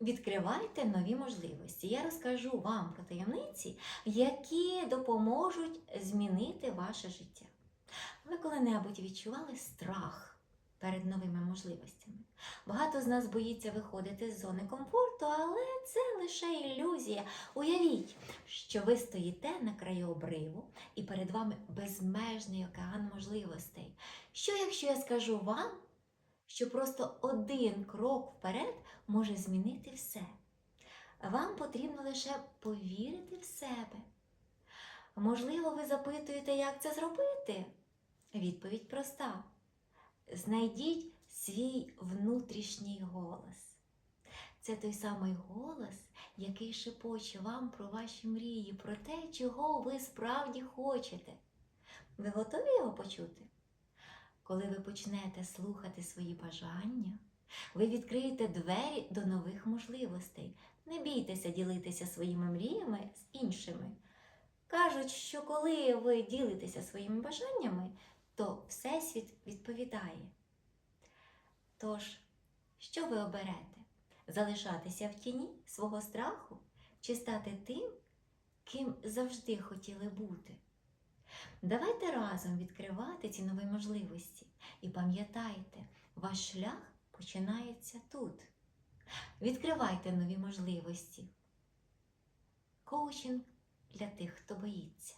відкривайте нові можливості. Я розкажу вам про таємниці, які допоможуть змінити ваше життя. Ви коли-небудь відчували страх перед новими можливостями? Багато з нас боїться виходити з зони комфорту, але це лише ілюзія. Уявіть, що ви стоїте на краю обриву і перед вами безмежний океан можливостей. Що якщо я скажу вам, що просто один крок вперед може змінити все? Вам потрібно лише повірити в себе. Можливо, ви запитуєте, як це зробити? Відповідь проста: знайдіть свій внутрішній голос. Це той самий голос, який шепоче вам про ваші мрії, про те, чого ви справді хочете. Ви готові його почути? Коли ви почнете слухати свої бажання, ви відкриєте двері до нових можливостей. Не бійтеся ділитися своїми мріями з іншими. Кажуть, що коли ви ділитеся своїми бажаннями, то Всесвіт відповідає. Тож, що ви оберете? Залишатися в тіні свого страху чи стати тим, ким завжди хотіли бути? Давайте разом відкривати ці нові можливості і пам'ятайте, ваш шлях починається тут. Відкривайте нові можливості. Коучинг для тих, хто боїться.